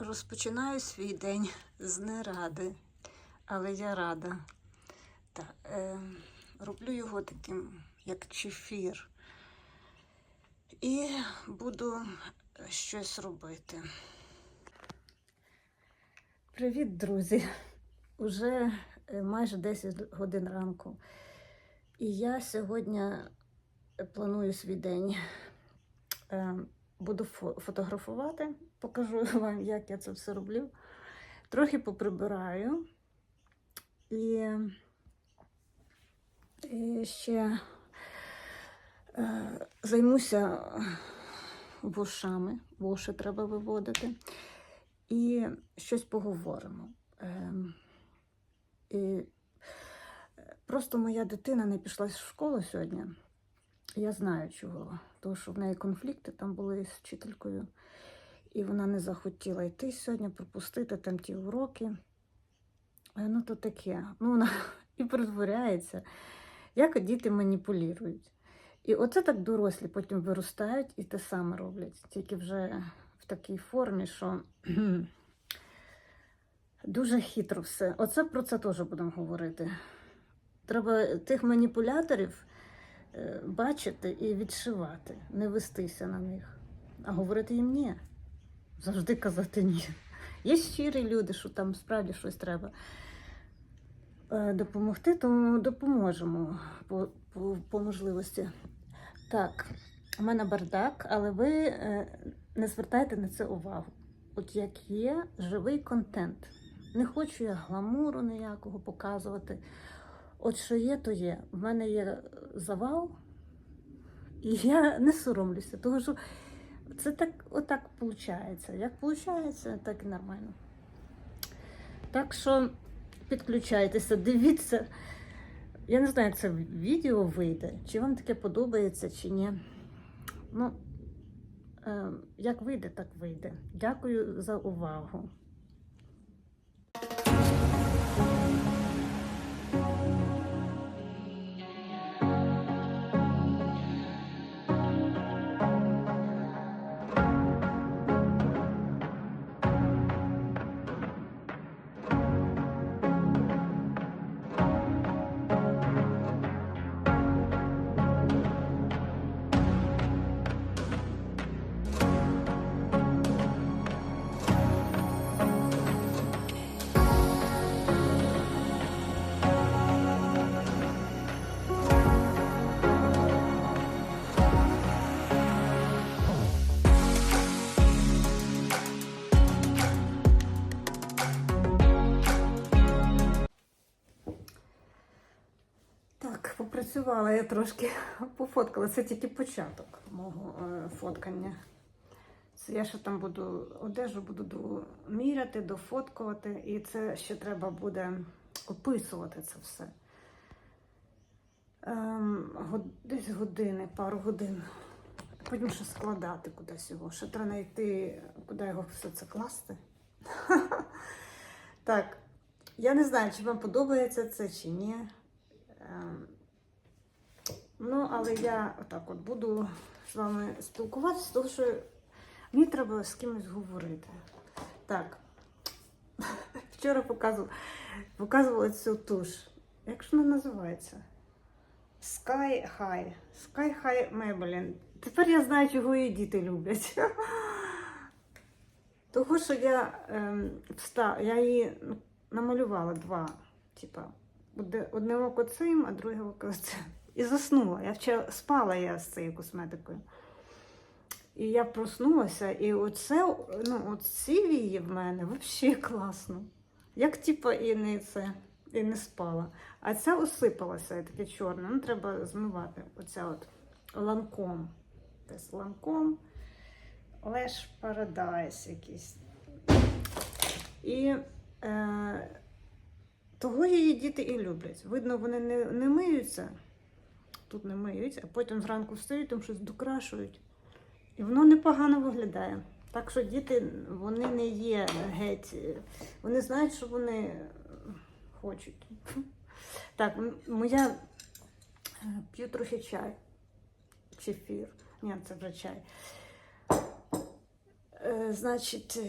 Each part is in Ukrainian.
Розпочинаю свій день з неради, але я рада. Так, е, роблю його таким, як чефір. І буду щось робити. Привіт, друзі! Уже е, майже 10 годин ранку. І я сьогодні планую свій день. Е, Буду фо- фотографувати, покажу вам, як я це все роблю. Трохи поприбираю. І, і ще е, займуся вушами. Вуші треба виводити. І щось поговоримо. Е, і просто моя дитина не пішла в школу сьогодні. Я знаю чого, тому що в неї конфлікти там були з вчителькою, і вона не захотіла йти сьогодні, пропустити там ті уроки. Е, Ну, то таке. Ну, вона і притворяється, як діти маніпулюють. І оце так дорослі потім виростають і те саме роблять, тільки вже в такій формі, що дуже хитро все. Оце про це теж будемо говорити. Треба тих маніпуляторів бачити і відшивати, не вестися на них, а говорити їм ні. Завжди казати ні. Є щирі люди, що там справді щось треба е, допомогти, тому допоможемо по, по, по можливості. Так, у мене бардак, але ви е, не звертайте на це увагу. От як є живий контент. Не хочу я гламуру ніякого показувати. От що є, то є. В мене є завал, і я не соромлюся, тому що це так, отак виходить. Як виходить, так і нормально. Так що підключайтеся, дивіться. Я не знаю, як це відео вийде, чи вам таке подобається, чи ні. Ну, е, як вийде, так вийде. Дякую за увагу. Попрацювала я трошки, пофоткала. Це тільки початок мого е, фоткання. Це я ще там буду одежу буду міряти, дофоткувати, і це ще треба буде описувати це все. Ем, десь години, пару годин. Потім ще складати кудись його. Ще треба знайти, куди його все це класти. Так, я не знаю, чи вам подобається це чи ні. Ну, але я отак от буду з вами спілкуватися, тому що мені треба з кимось говорити. Так. Вчора показувала, показувала цю туш. Як ж вона називається? Sky High. Sky High Maybelline. Тепер я знаю, чого її діти люблять. Того, що я, ем, вста... я її намалювала два. Типа, одне око цим, а друге око цим. І заснула. Я вчора спала я з цією косметикою. І я проснулася, і оце, ну, от ці вії в мене взагалі класно. Як типа і не це, і не спала. А ця осипалася, таке чорне. Ну, треба змивати. Оця от ланком. Десь ланком. Леш Paradise якийсь. І е, того її діти і люблять. Видно, вони не, не миються, тут не а потім зранку встають, там щось докрашують. І воно непогано виглядає. Так що діти вони не є геть. е, Вони знають, що вони хочуть. Так, моя е, п'ю трохи чай. Чефір. Ні, це вже чай. е, значить,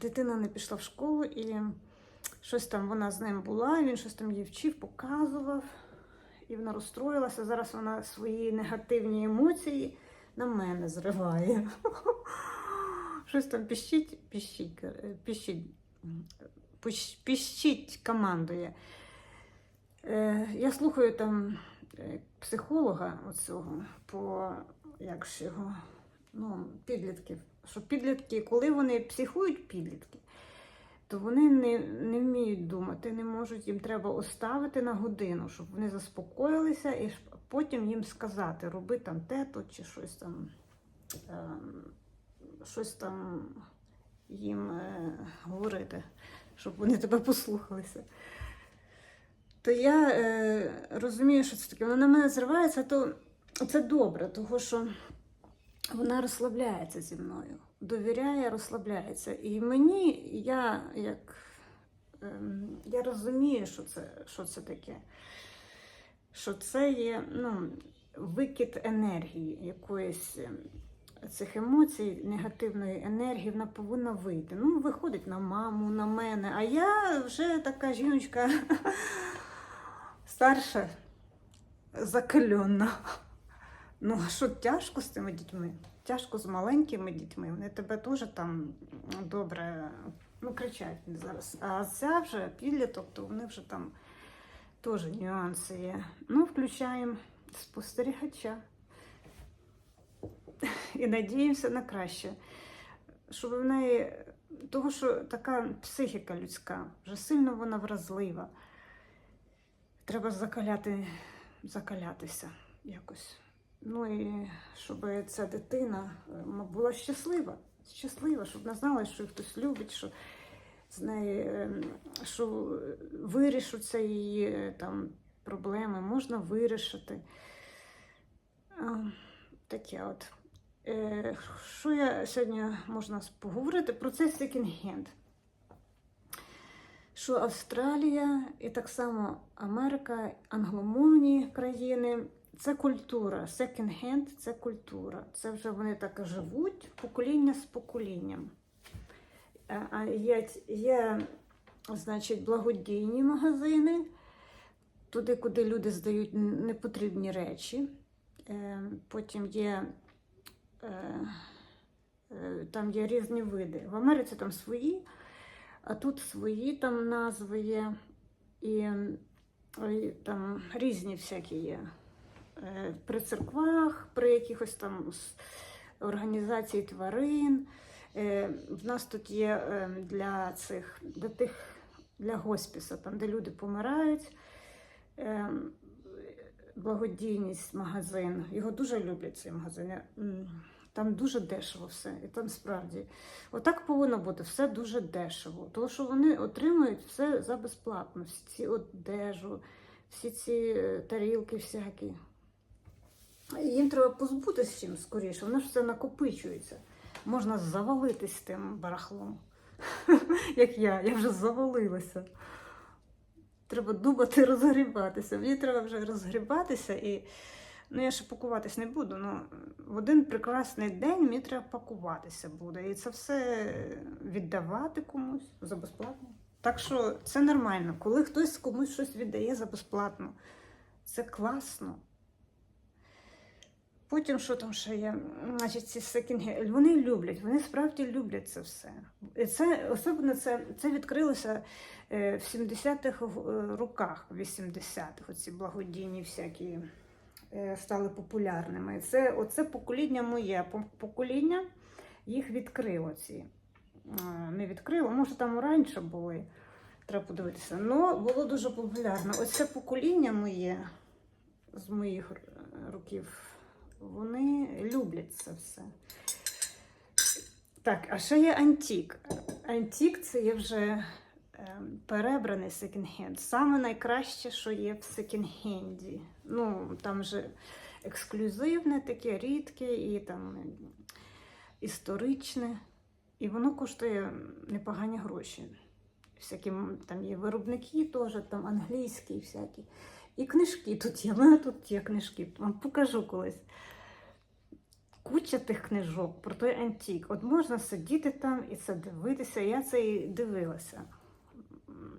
дитина не пішла в школу і щось там вона з ним була, він щось там їй вчив, показував, і вона розстроїлася. Зараз вона свої негативні емоції на мене зриває. Щось там піщить, піщить, е, піщить, піщить командує. Е, я слухаю там е, психолога оцього по як ж його, ну, підлітків. Що підлітки, коли вони психують підлітки, то вони не, не вміють думати, не можуть, їм треба оставити на годину, щоб вони заспокоїлися, і потім їм сказати, роби там те-то чи щось там, е, щось там їм е, говорити, щоб вони тебе послухалися. То я е, розумію, що це таке. Вона на мене зривається, то це добре, тому що вона розслабляється зі мною, довіряє, розслабляється. І мені, я як ем, я розумію, що це, що це таке. Що це є ну, викид енергії, якоїсь ем, цих емоцій, негативної енергії, вона повинна вийти. Ну, виходить на маму, на мене. А я вже така жіночка старша, закальонна. Ну, а що тяжко з цими дітьми? Тяжко з маленькими дітьми. Вони тебе теж там добре ну, кричать зараз. А ця вже підліток, то вони вже там теж нюанси є. Ну, включаємо спостерігача. І надіємося на краще. Щоб в неї, того, що така психіка людська, вже сильно вона вразлива. Треба закаляти, закалятися якось. Ну і щоб ця дитина е, була щаслива, щаслива, щоб вона знала, що її хтось любить, що з неї ем, що вирішуться її е, там проблеми, можна вирішити. Таке от. Е, Що я сьогодні можна поговорити про це секонд-хенд? Що Австралія і так само Америка, англомовні країни це культура. Секонд-хенд це культура. Це вже вони так живуть покоління з поколінням. Е, є, є значить, благодійні магазини, туди, куди люди здають непотрібні речі. Е, Потім є, е, там є різні види. В Америці там свої, а тут свої там назви є. І, і там різні всякі є. Е, При церквах, при якихось там організації тварин. Е, В нас тут є е, для цих для тих для госпіса, там де люди помирають. Благодійність магазин. Його дуже люблять цей магазин. Там дуже дешево все. І там справді отак повинно бути все дуже дешево. Тому що вони отримують все за безплатно. Всі ці одежу, всі ці тарілки всякі. Їм треба позбутися чим скоріше, воно ж все накопичується. Можна завалитись тим барахлом. Як я, я вже завалилася. Треба думати, розгрібатися. Мені треба вже розгрібатися і. Ну, я ще пакуватись не буду. Ну, в один прекрасний день мені треба пакуватися буде. І це все віддавати комусь за безплатно. Так що це нормально. Коли хтось комусь щось віддає за безплатно, це класно. Потім, що там ще є, значить, ці секінги, вони люблять, вони справді люблять це все. І це особливо це, це відкрилося е, в 70-х е, роках, 80-х, оці благодійні всякі е, стали популярними. Це оце покоління моє покоління їх відкрило ці. Не відкрило, може там раніше були, треба подивитися. але було дуже популярно. Оце покоління моє з моїх років, вони люблять це все. Так, а ще є антік. Антік це є вже ем, перебраний секонд-хенд. Саме найкраще, що є в секонд-хенді. Ну, там же ексклюзивне, таке рідке і там історичне. І воно коштує непогані гроші. Всякі там є виробники теж, там англійські всякі. І книжки тут є. У мене тут є книжки. Вам покажу колись. куча тих книжок про той антик. От можна сидіти там і це дивитися. Я це і дивилася.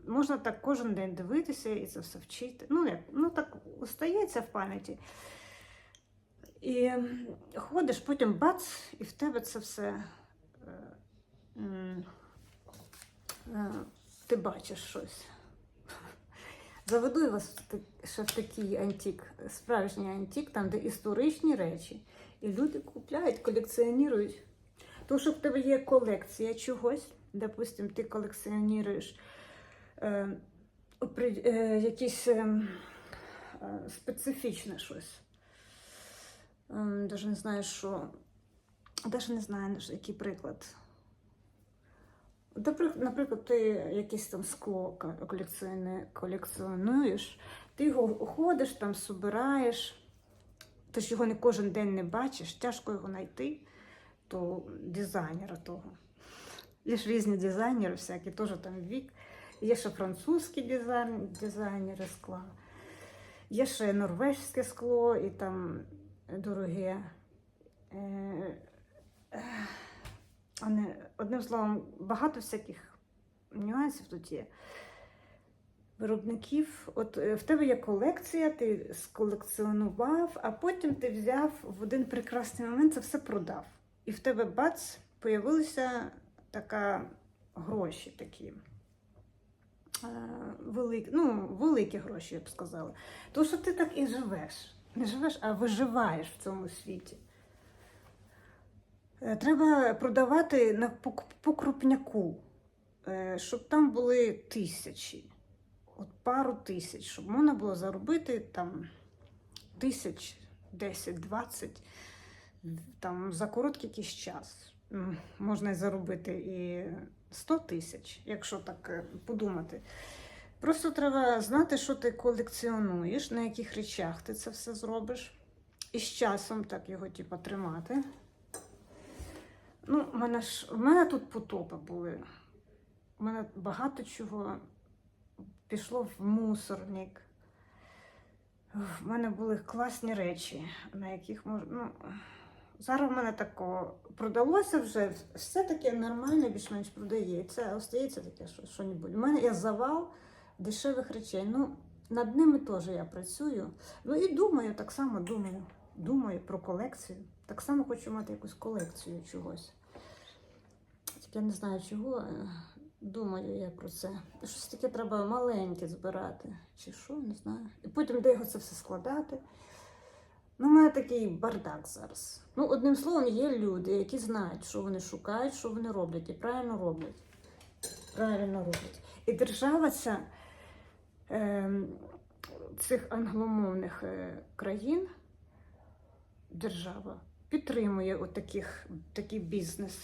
Можна так кожен день дивитися і це все вчити. Ну, як, ну так остається в пам'яті. І ходиш, потім бац, і в тебе це все. е, е, Ти бачиш щось. Заведу я вас ще в такий антик, справжній антик, там, де історичні речі. І люди купляють, колекціонують. То, що в тебе є колекція чогось, допустим, ти колекціонуєш е, е, якісь е, е, специфічне щось. Ем, Даже не знаю, що. Даже не знаю, який приклад. Наприк- Наприклад, ти якесь там скло колекціонуєш, ти його ходиш, там собираєш, ти ж його не кожен день не бачиш, тяжко його знайти, то дизайнера того. Є ж різні дизайнери, всякі, теж там вік. Є ще французькі дизайн, дизайнери скла, є ще норвежське скло і там дороге. Е, е, одним словом, багато всяких нюансів тут є. Виробників, от е, в тебе є колекція, ти сколекціонував, а потім ти взяв в один прекрасний момент це все продав. І в тебе бац, появилися така гроші такі. е, Великі, ну, великі гроші, я б сказала. Тому що ти так і живеш. Не живеш, а виживаєш в цьому світі. Е, Треба продавати на по, крупняку, е, щоб там були тисячі, от пару тисяч, щоб можна було заробити там тисяч, 10, 20, там за короткий якийсь час. Можна і заробити і 100 тисяч, якщо так е, подумати. Просто треба знати, що ти колекціонуєш, на яких речах ти це все зробиш. І з часом так його типу, тримати. Ну, в мене ж в мене тут потопи були. У мене багато чого пішло в мусорник. В мене були класні речі, на яких можна. Ну, зараз в мене такого продалося вже, все таке нормально, більш-менш продається, остається таке що, що-небудь. У мене є завал дешевих речей. Ну, над ними теж я працюю. Ну і думаю, так само думаю. Думаю про колекцію. Так само хочу мати якусь колекцію чогось. Я не знаю чого. е, Думаю я про це. Щось таке треба маленьке збирати. Чи що, не знаю. І потім де його це все складати. Ну, у мене такий бардак зараз. Ну, одним словом, є люди, які знають, що вони шукають, що вони роблять, і правильно роблять. Правильно роблять. І держава ем, цих англомовних е, країн, держава підтримує от такий бізнес.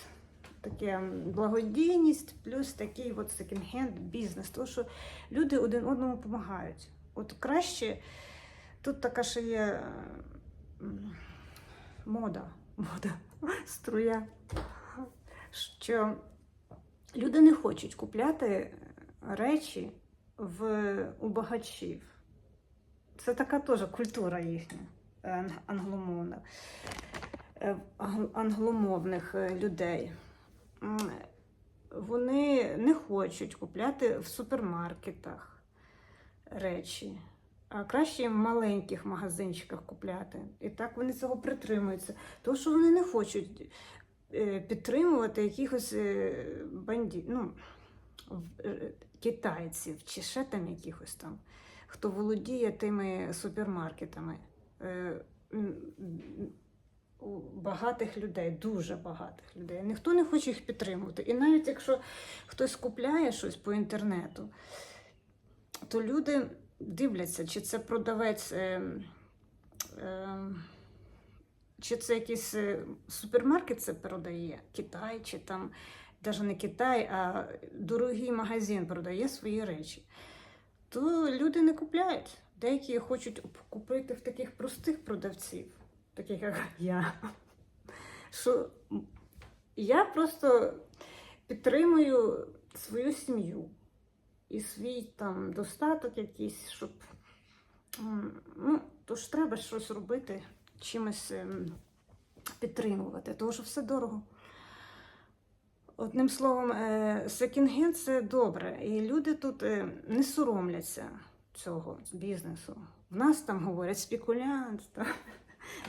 Таке благодійність, плюс такий от секонд-хенд бізнес. Тому що люди один одному допомагають. От краще тут така ще є мода, мода, струя, що люди не хочуть купляти речі в, у багачів. Це така теж культура їхня англомовна, е, англомовних е, людей. Вони не хочуть купляти в супермаркетах речі, а краще в маленьких магазинчиках купляти. І так вони цього притримуються. Тому що вони не хочуть е, підтримувати якихось е, ну, е, китайців чи ще там якихось там, хто володіє тими супермаркетами. Багатих людей, дуже багатих людей. Ніхто не хоче їх підтримувати. І навіть якщо хтось купляє щось по інтернету, то люди дивляться, чи це продавець, е, е, чи це якийсь е, супермаркет це продає, Китай, чи там навіть не Китай, а дорогий магазин продає свої речі, то люди не купляють. Деякі хочуть купити в таких простих продавців, таких як я. Що я просто підтримую свою сім'ю і свій там достаток якийсь, щоб. Ну, то ж треба щось робити, чимось ем, підтримувати, тому що все дорого. Одним словом, е, це добре. І люди тут е, не соромляться цього бізнесу. В нас там говорять спекулянт,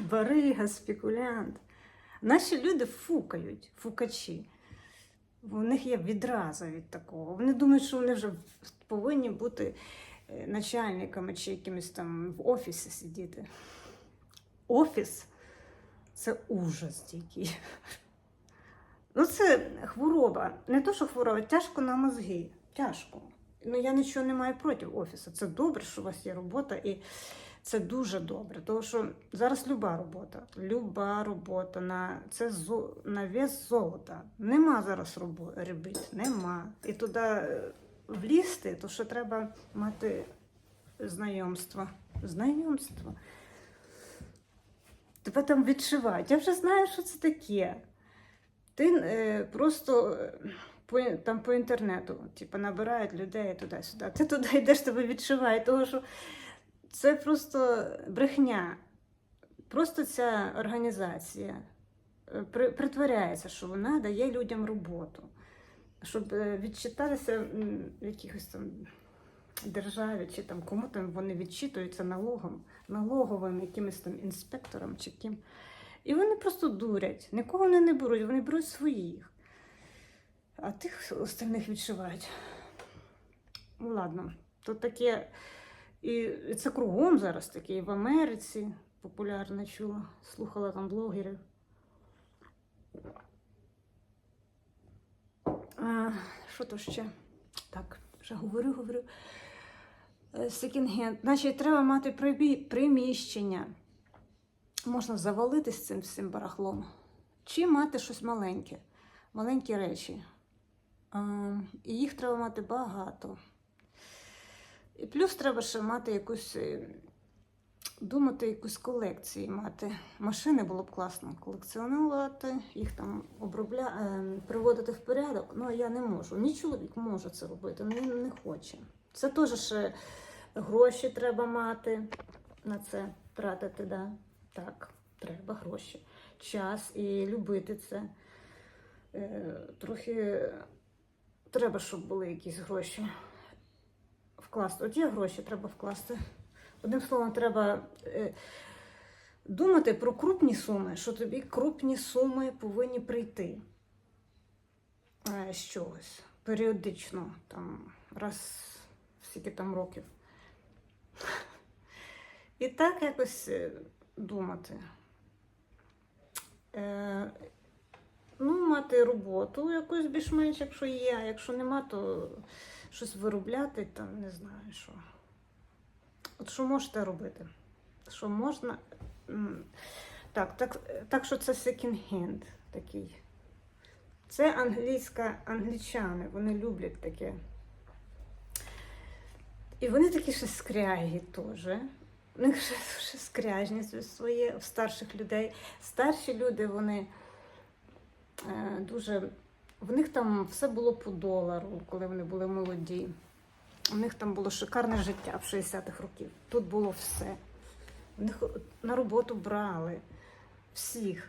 барига, спекулянт. Наші люди фукають, фукачі. У них є відраза від такого. Вони думають, що вони вже повинні бути е, начальниками чи якимось там в офісі сидіти. Офіс це ужас який. Ну, це хвороба. Не то, що хвороба, тяжко на мозги. Тяжко. Ну, я нічого не маю проти офісу. Це добре, що у вас є робота, і це дуже добре. Тому що зараз люба робота, люба робота на це зо, на вес золота. Нема зараз робіт, нема. І туди е, влізти, то що треба мати знайомства. Знайомства. Тебе там відшивають. Я вже знаю, що це таке. Ти е, просто е, по, там по інтернету, типу, набирають людей туди-сюди. Ти туди йдеш, тебе відшивають, тому що це просто брехня. Просто ця організація е, притворяється, що вона дає людям роботу, щоб е, відчитатися в якихось там державі чи там кому там вони відчитуються налогом, налоговим якимось там інспектором чи ким. І вони просто дурять. Нікого вони не беруть, вони беруть своїх. А тих остальних відшивають. Ну, ладно, то таке. І це кругом зараз таке. В Америці популярно чула, слухала там блогерів. А, що то ще? Так, вже говорю, говорю. Е, Секінд-хенд. Значить, треба мати приміщення можна завалитись цим всім барахлом, чи мати щось маленьке, маленькі речі. А, І їх треба мати багато. І плюс треба ще мати якусь, е, думати, якусь колекцію мати. Машини було б класно колекціонувати, їх там обробля... е, приводити в порядок. Ну, а я не можу. Мій чоловік може це робити, але він не хоче. Це теж ще гроші треба мати на це тратити, да. Так, треба гроші. Час і любити це. Е, трохи треба, щоб були якісь гроші вкласти. От є гроші, треба вкласти. Одним словом, треба е, думати про крупні суми, що тобі крупні суми повинні прийти е, з чогось періодично, там, раз в скільки там років. І так якось е, думати. Ну, мати роботу якусь більш-менш, якщо є, а якщо нема, то щось виробляти, там не знаю що. От що можете робити? Що можна. Так, так, так що це second-hand такий. Це англійська, англічани, вони люблять таке. І вони такі ще скряги теж. У них ще, ще скряжність своє в старших людей. Старші люди, вони е, дуже. В них там все було по долару, коли вони були молоді. У них там було шикарне життя в 60-х років. Тут було все. У них на роботу брали всіх.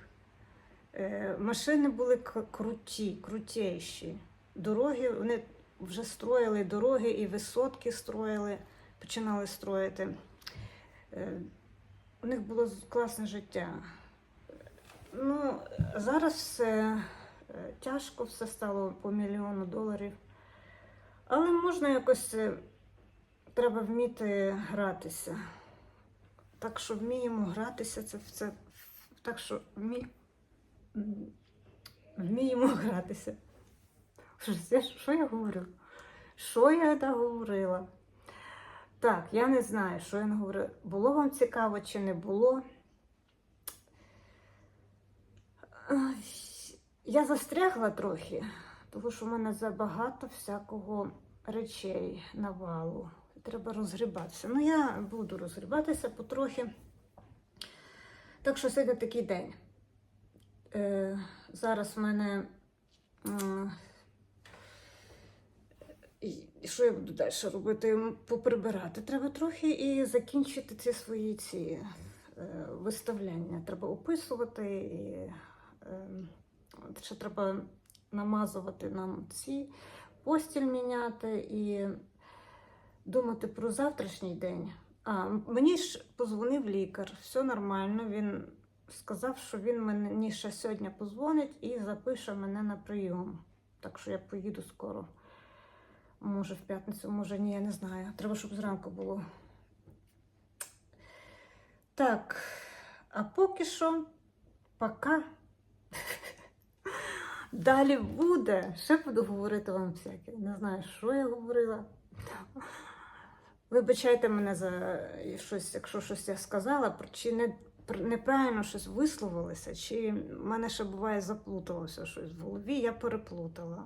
Е, машини були круті, крутіші. Дороги, вони вже строїли дороги і висотки строїли, починали строїти. Е, У них було класне життя. Ну, зараз е, тяжко, все стало по мільйону доларів. Але можна якось е, треба вміти гратися. Так що вміємо гратися, це, це так що вмі... вміємо гратися. Що, я говорю? Що я говорила? Так, я не знаю, що я наговорила. Було вам цікаво чи не було? Ай, Я застрягла трохи, тому що в мене забагато всякого речей навалу. Треба розгрібатися. Ну, я буду розгрібатися потрохи. Так що сьогодні такий день. Е, зараз в мене. м, і що я буду далі робити? Поприбирати треба трохи і закінчити ці свої ці е, виставляння. Треба описувати, і, е, ще треба намазувати нам ці, постіль міняти і думати про завтрашній день. А, мені ж позвонив лікар, все нормально. Він сказав, що він мені ще сьогодні позвонить і запише мене на прийом. Так що я поїду скоро. Може, в п'ятницю, може ні, я не знаю. Треба, щоб зранку було. Так, а поки що, пока. Далі буде. Ще буду говорити вам всяке. Не знаю, що я говорила. Вибачайте мене за щось, якщо щось я сказала, чи не, неправильно щось висловилося, чи в мене ще буває заплуталося щось в голові, я переплутала.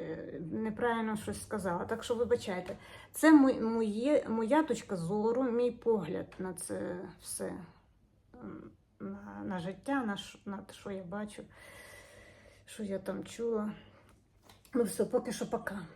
Е, Неправильно щось сказала. Так що вибачайте. Це моє, моя точка зору, мій погляд на це все, на, на життя, на, на що я бачу, що я там чула. Ну все, поки що пока.